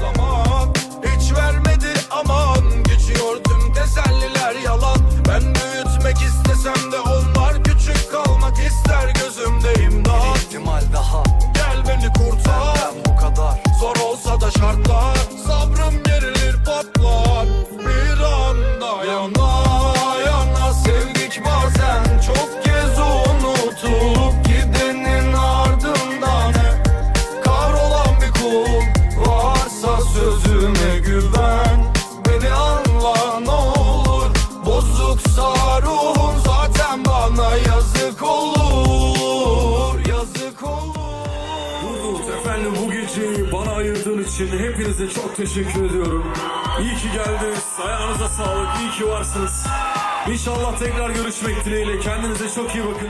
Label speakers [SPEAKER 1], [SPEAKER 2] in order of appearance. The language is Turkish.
[SPEAKER 1] Zaman hiç vermedi aman. Geçiyor tüm teselliler yalan. Ben büyütmek istesem de onlar Küçük kalmak ister gözümde imdat.
[SPEAKER 2] İhtimal daha.
[SPEAKER 1] Gel beni kurtar.
[SPEAKER 2] Ben bu kadar.
[SPEAKER 1] Zor olsa da şartlar güven Beni anla ne olur Bozuksa ruhum zaten bana yazık olur Yazık olur
[SPEAKER 3] Hudut efendim bu geceyi bana ayırdığın için hepinize çok teşekkür ediyorum. İyi ki geldiniz. Ayağınıza sağlık. İyi ki varsınız. İnşallah tekrar görüşmek dileğiyle. Kendinize çok iyi bakın.